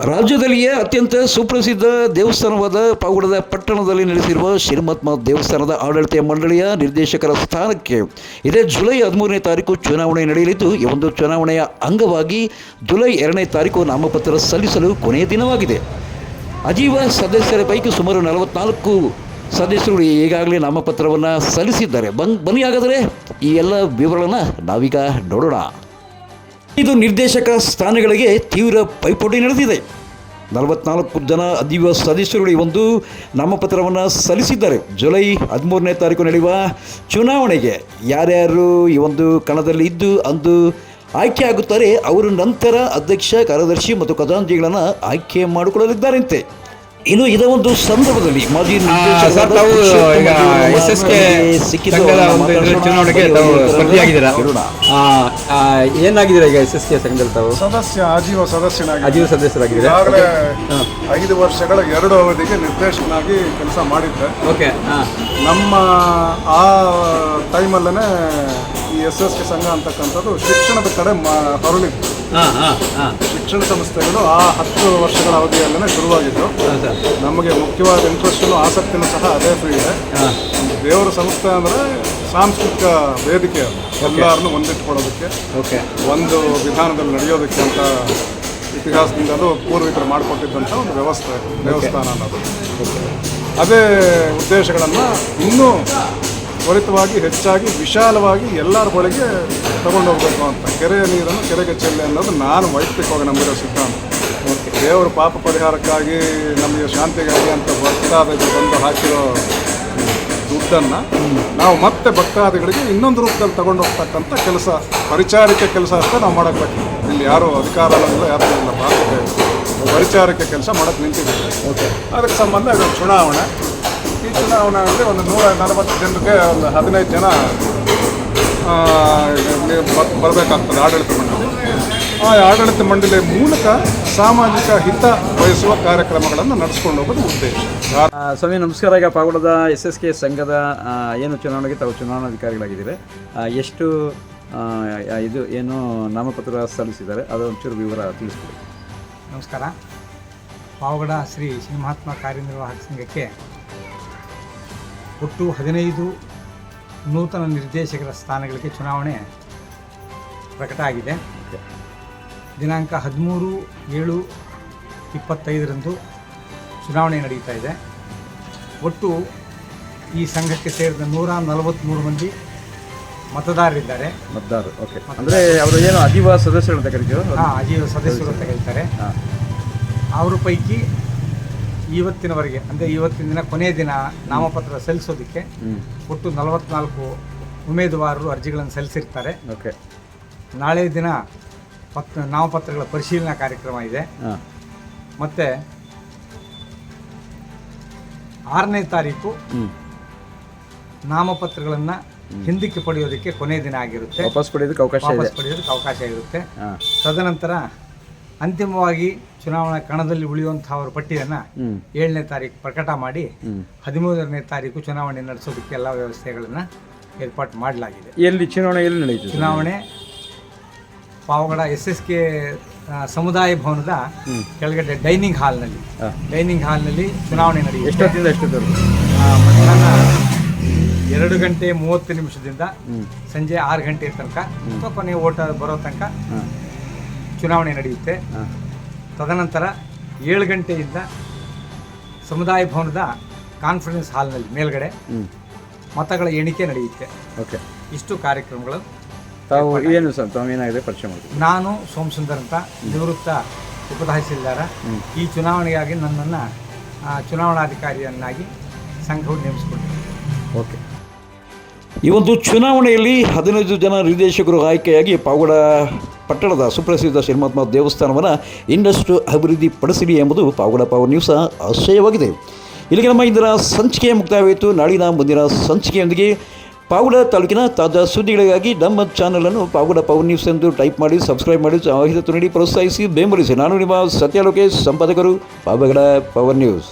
ರಾಜ್ಯದಲ್ಲಿಯೇ ಅತ್ಯಂತ ಸುಪ್ರಸಿದ್ಧ ದೇವಸ್ಥಾನವಾದ ಪಾವಗಡದ ಪಟ್ಟಣದಲ್ಲಿ ನೆಲೆಸಿರುವ ಶ್ರೀಮತ್ಮ ದೇವಸ್ಥಾನದ ಆಡಳಿತ ಮಂಡಳಿಯ ನಿರ್ದೇಶಕರ ಸ್ಥಾನಕ್ಕೆ ಇದೇ ಜುಲೈ ಹದಿಮೂರನೇ ತಾರೀಕು ಚುನಾವಣೆ ನಡೆಯಲಿದ್ದು, ಈ ಒಂದು ಚುನಾವಣೆಯ ಅಂಗವಾಗಿ ಜುಲೈ ಎರಡನೇ ತಾರೀಕು ನಾಮಪತ್ರ ಸಲ್ಲಿಸಲು ಕೊನೆಯ ದಿನವಾಗಿದೆ. ಅಜೀವ ಸದಸ್ಯರ ಪೈಕಿ ಸುಮಾರು ನಲವತ್ನಾಲ್ಕು ಸದಸ್ಯರು ಈಗಾಗಲೇ ನಾಮಪತ್ರವನ್ನು ಸಲ್ಲಿಸಿದ್ದಾರೆ. ಬನ್, ಬನ್ನಿ ಈ ಎಲ್ಲ ವಿವರಗಳನ್ನು ನಾವೀಗ ನೋಡೋಣ. ಇದು ನಿರ್ದೇಶಕ ಸ್ಥಾನಗಳಿಗೆ ತೀವ್ರ ಪೈಪೋಟಿ ನಡೆದಿದೆ. ನಲವತ್ನಾಲ್ಕು ಜನ ಅಧಿವ ಸದಸ್ಯರು ಈ ಒಂದು ನಾಮಪತ್ರವನ್ನು ಸಲ್ಲಿಸಿದ್ದಾರೆ. ಜುಲೈ ಹದಿಮೂರನೇ ತಾರೀಕು ನಡೆಯುವ ಚುನಾವಣೆಗೆ ಯಾರ್ಯಾರು ಈ ಒಂದು ಕಣದಲ್ಲಿ ಇದ್ದು ಅಂದು ಆಯ್ಕೆ ಆಗುತ್ತಾರೆ, ಅವರು ನಂತರ ಅಧ್ಯಕ್ಷ, ಕಾರ್ಯದರ್ಶಿ ಮತ್ತು ಖಜಾಂಜಿಗಳನ್ನು ಆಯ್ಕೆ ಮಾಡಿಕೊಳ್ಳಲಿದ್ದಾರಂತೆ. ಇನ್ನು ಇದ ಒಂದು ಸಂದರ್ಭದಲ್ಲಿ ಮಾಜಿ ಏನಾಗಿದ್ದೀರಾ ಈಗ ಎಸ್ ಎಸ್ ಕೆ ಸಂಘದಲ್ಲಿ ತಾವು? ಸದಸ್ಯ ಆಜೀವ ಸದಸ್ಯನಾಗಿ ಅಜೀವ ಸದಸ್ಯರಾಗಿದ್ದೀರಾ? ಐದು ವರ್ಷಗಳ ಎರಡು ಅವಧಿಗೆ ನಿರ್ದೇಶಕನಾಗಿ ಕೆಲಸ ಮಾಡಿದ್ದೆ. ಓಕೆ ನಮ್ಮ ಆ ಟೈಮಲ್ಲೇ ಈ ಎಸ್ ಎಸ್ ಕೆ ಸಂಘ ಅಂತಕ್ಕಂಥದ್ದು ಶಿಕ್ಷಣದ ಕಡೆ ಹೊರಳಿತ್ತು ಹಾಂ ಹಾಂ ಹಾಂ. ಶಿಕ್ಷಣ ಸಂಸ್ಥೆಗಳು ಆ ಹತ್ತು ವರ್ಷಗಳ ಅವಧಿಯಲ್ಲೇ ಶುರುವಾಗಿದ್ದು. ನಮಗೆ ಮುಖ್ಯವಾದ ಇಂಟ್ರೆಸ್ಟನ್ನು ಆಸಕ್ತಿನೂ ಸಹ ಅದೇ ಒಂದು ದೇವರ ಸಂಸ್ಥೆ ಅಂದರೆ ಸಾಂಸ್ಕೃತಿಕ ವೇದಿಕೆ ಅದು. ಎಲ್ಲರನ್ನು ಒಂದಿಟ್ಕೊಳ್ಳೋದಕ್ಕೆ ಓಕೆ ಒಂದು ವಿಧಾನದಲ್ಲಿ ನಡೆಯೋದಕ್ಕೆ ಅಂತ ಇತಿಹಾಸದಿಂದಲೂ ಪೂರ್ವಿಕರು ಮಾಡಿಕೊಟ್ಟಿದ್ದಂಥ ಒಂದು ವ್ಯವಸ್ಥೆ ದೇವಸ್ಥಾನ ಅನ್ನೋದು. ಅದೇ ಉದ್ದೇಶಗಳನ್ನು ಇನ್ನೂ ತ್ವರಿತವಾಗಿ ಹೆಚ್ಚಾಗಿ ವಿಶಾಲವಾಗಿ ಎಲ್ಲರ ಬಳಿಗೆ ತಗೊಂಡು ಹೋಗಬೇಕು ಅಂತ. ಕೆರೆಯ ನೀರನ್ನು ಕೆರೆಗೆ ಚೆಲ್ಲೆ ಅನ್ನೋದು ನಾನು ವೈಯಕ್ತಿಕವಾಗಿ ನಂಬಿರೋ ಸಿದ್ಧಾಂತ. ದೇವರ ಪಾಪ ಪರಿಹಾರಕ್ಕಾಗಿ ನಮಗೆ ಶಾಂತಿಗಾಗಿ ಅಂತ ಭಕ್ತಾದಿಗಳು ಬಂದು ಹಾಕಿರೋ ದುಡ್ಡನ್ನು ನಾವು ಮತ್ತೆ ಭಕ್ತಾದಿಗಳಿಗೆ ಇನ್ನೊಂದು ರೂಪದಲ್ಲಿ ತಗೊಂಡು ಹೋಗ್ತಕ್ಕಂಥ ಕೆಲಸ ಪರಿಚಾರಿಕ ಕೆಲಸ ಅಂತ ನಾವು ಮಾಡಬೇಕು ಇಲ್ಲಿ ಯಾರು ಅಧಿಕಾರ ಇಲ್ಲ ಯಾರು ಇಲ್ಲ. ಪರಿಚಾರಿಕ. ಕೆಲಸ ಮಾಡಕ್ಕೆ ನಿಂತಿದ್ದೀವಿ. ಅದಕ್ಕೆ ಸಂಬಂಧ ಚುನಾವಣೆ. ಈ ಚುನಾವಣೆಯಲ್ಲಿ ಒಂದು ನೂರ ನಲವತ್ತು ಜನರಿಗೆ ಒಂದು ಹದಿನೈದು ಜನ ಬರಬೇಕಾಗ್ತದೆ ಆಡಳಿತ ಮಂಡಳಿ. ಆ ಆಡಳಿತ ಮಂಡಳಿ ಮೂಲಕ ಸಾಮಾಜಿಕ ಹಿತ ಬಯಸುವ ಕಾರ್ಯಕ್ರಮಗಳನ್ನು ನಡೆಸ್ಕೊಂಡು ಹೋಗೋದು ಉದ್ದೇಶ. ಸ್ವಾಮಿ ನಮಸ್ಕಾರ. ಈಗ ಪಾವಗಡದ ಎಸ್ ಎಸ್ ಕೆ ಸಂಘದ ಏನು ಚುನಾವಣೆಗೆ ತಾವು ಚುನಾವಣಾಧಿಕಾರಿಗಳಾಗಿದ್ದೀರಿ ಎಷ್ಟು ಇದು ಏನು ನಾಮಪತ್ರ ಸಲ್ಲಿಸಿದ್ದಾರೆ ಅದು ಒಂಚೂರು ವಿವರ ತಿಳಿಸ್ಕೊಡಿ. ನಮಸ್ಕಾರ. ಪಾವಗಡ ಶ್ರೀ ಶ್ರೀ ಮಹಾತ್ಮ ಕಾರ್ಯನಿರ್ವಾಹಕ ಸಂಘಕ್ಕೆ ಒಟ್ಟು ಹದಿನೈದು ನೂತನ ನಿರ್ದೇಶಕರ ಸ್ಥಾನಗಳಿಗೆ ಚುನಾವಣೆ ಪ್ರಕಟ ಆಗಿದೆ. ದಿನಾಂಕ ಹದಿಮೂರು ಏಳು ಇಪ್ಪತ್ತೈದರಂದು ಚುನಾವಣೆ ನಡೀತಾ ಇದೆ. ಒಟ್ಟು ಈ ಸಂಘಕ್ಕೆ ಸೇರಿದ ನೂರ ನಲವತ್ತ್ಮೂರು ಮಂದಿ ಮತದಾರರಿದ್ದಾರೆ. ಮತದಾರರು ಓಕೆ ಅಂದರೆ ಅವರು ಏನು ಅಜೀವ ಸದಸ್ಯರು ಅಂತ ಕರಿತೀವಿ ಹಾಂ ಅಜೀವ ಸದಸ್ಯರು ಅಂತ ಕರೀತಾರೆ. ಅವರ ಪೈಕಿ ಇವತ್ತಿನವರೆಗೆ ಅಂದರೆ ಇವತ್ತಿನ ದಿನ ಕೊನೆಯ ದಿನ ನಾಮಪತ್ರ ಸಲ್ಲಿಸೋದಕ್ಕೆ ಒಟ್ಟು ನಲವತ್ನಾಲ್ಕು ಉಮೇದುವಾರರು ಅರ್ಜಿಗಳನ್ನು ಸಲ್ಲಿಸಿರ್ತಾರೆ. ಓಕೆ. ನಾಳೆ ದಿನ ಪತ್ ನಾಮಪತ್ರಗಳ ಪರಿಶೀಲನಾ ಕಾರ್ಯಕ್ರಮ ಇದೆ. ಮತ್ತು ಆರನೇ ತಾರೀಕು ನಾಮಪತ್ರಗಳನ್ನು ಹಿಂದಕ್ಕೆ ಪಡೆಯೋದಕ್ಕೆ ಕೊನೆಯ ದಿನ ಆಗಿರುತ್ತೆ. ವಾಪಸ್ ಪಡೆಯೋದಕ್ಕೆ ಅವಕಾಶ ವಾಪಸ್ ಪಡೆಯೋದಕ್ಕೆ ಅವಕಾಶ ಇರುತ್ತೆ. ತದನಂತರ ಅಂತಿಮವಾಗಿ ಚುನಾವಣಾ ಕಣದಲ್ಲಿ ಉಳಿಯುವಂತಹ ಪಟ್ಟಿಯನ್ನು ಪಟ್ಟಿಯನ್ನ ಏಳನೇ ತಾರೀಕು ಪ್ರಕಟ ಮಾಡಿ ಹದಿಮೂರನೇ ತಾರೀಕು ಚುನಾವಣೆ ನಡೆಸೋದಕ್ಕೆ ಎಲ್ಲ ವ್ಯವಸ್ಥೆಗಳನ್ನು ಏರ್ಪಾಟ್ ಮಾಡಲಾಗಿದೆ. ಎಲ್ಲಿ ಚುನಾವಣೆ ಎಲ್ಲಿ ನಡೆಯಿತು ಚುನಾವಣೆ ಪಾವಗಡ ಎಸ್ ಎಸ್ ಕೆ ಸಮುದಾಯ ಭವನದ ಕೆಳಗಡೆ ಡೈನಿಂಗ್ ಹಾಲ್ನಲ್ಲಿ. ಡೈನಿಂಗ್ ಹಾಲ್ನಲ್ಲಿ ಚುನಾವಣೆ ನಡೆಯುತ್ತೆ. ಎಷ್ಟೊತ್ತಿಂದ ಎಷ್ಟೊತ್ತವರೆಗೂ? ಮಧ್ಯಾಹ್ನ ಎರಡು ಗಂಟೆ ಮೂವತ್ತು ನಿಮಿಷದಿಂದ ಸಂಜೆ ಆರು ಗಂಟೆ ತನಕ ಅಥವಾ ಕೊನೆ ಓಟ ಬರೋ ತನಕ ಚುನಾವಣೆ ನಡೆಯುತ್ತೆ. ತದನಂತರ ಏಳು ಗಂಟೆಯಿಂದ ಸಮುದಾಯ ಭವನದ ಕಾನ್ಫರೆನ್ಸ್ ಹಾಲ್ನಲ್ಲಿ ಮೇಲ್ಗಡೆ ಮತಗಳ ಎಣಿಕೆ ನಡೆಯುತ್ತೆ. ಓಕೆ. ಇಷ್ಟು ಕಾರ್ಯಕ್ರಮಗಳು. ತಾವು ಏನು ಸರ್ ತಾವು ಏನಾಗಿದೆ ಪರಿಚಯ ಮಾಡಿ ನಾನು ಸೋಮಸುಂದರ್ ಅಂತ ನಿವೃತ್ತ ಉಪತಹಸೀಲ್ದಾರ ಈ ಚುನಾವಣೆಗಾಗಿ ನನ್ನನ್ನು ಚುನಾವಣಾಧಿಕಾರಿಯನ್ನಾಗಿ ಸಂಘವು ನೇಮಿಸಿಕೊಂಡಿದೆ. ಓಕೆ. ಈ ಒಂದು ಚುನಾವಣೆಯಲ್ಲಿ ಹದಿನೈದು ಜನ ನಿರ್ದೇಶಕರು ಆಯ್ಕೆಯಾಗಿ ಪಾವಗಡ ಪಟ್ಟಣದ ಸುಪ್ರಸಿದ್ಧ ಶ್ರೀಮಾತ್ಮ ದೇವಸ್ಥಾನವನ್ನು ಇನ್ನಷ್ಟು ಅಭಿವೃದ್ಧಿ ಪಡಿಸಲಿ ಎಂಬುದು ಪಾವಗಡ ಪವರ್ ನ್ಯೂಸ್ ಆಶಯವಾಗಿದೆ. ಇಲ್ಲಿಗೆ ನಮ್ಮ ಇಂದಿನ ಸಂಚಿಕೆ ಮುಕ್ತಾಯವಾಯಿತು. ನಾಳಿನ ಮುಂದಿನ ಸಂಚಿಕೆಯೊಂದಿಗೆ ಪಾವಗಡ ತಾಲೂಕಿನ ತಾಜಾ ಸುದ್ದಿಗಳಿಗಾಗಿ ನಮ್ಮ ಚಾನಲನ್ನು ಪಾವಗಡ ಪವರ್ ನ್ಯೂಸ್ ಎಂದು ಟೈಪ್ ಮಾಡಿ ಸಬ್ಸ್ಕ್ರೈಬ್ ಮಾಡಿ ಸಹಿತ ನೀಡಿ ಪ್ರೋತ್ಸಾಹಿಸಿ ಬೆಂಬಲಿಸಿ. ನಾನು ನಿಮ್ಮ ಸತ್ಯ ಲೋಕೇಶ್ ಸಂಪಾದಕರು ಪಾವಗಡ ಪವರ್ ನ್ಯೂಸ್.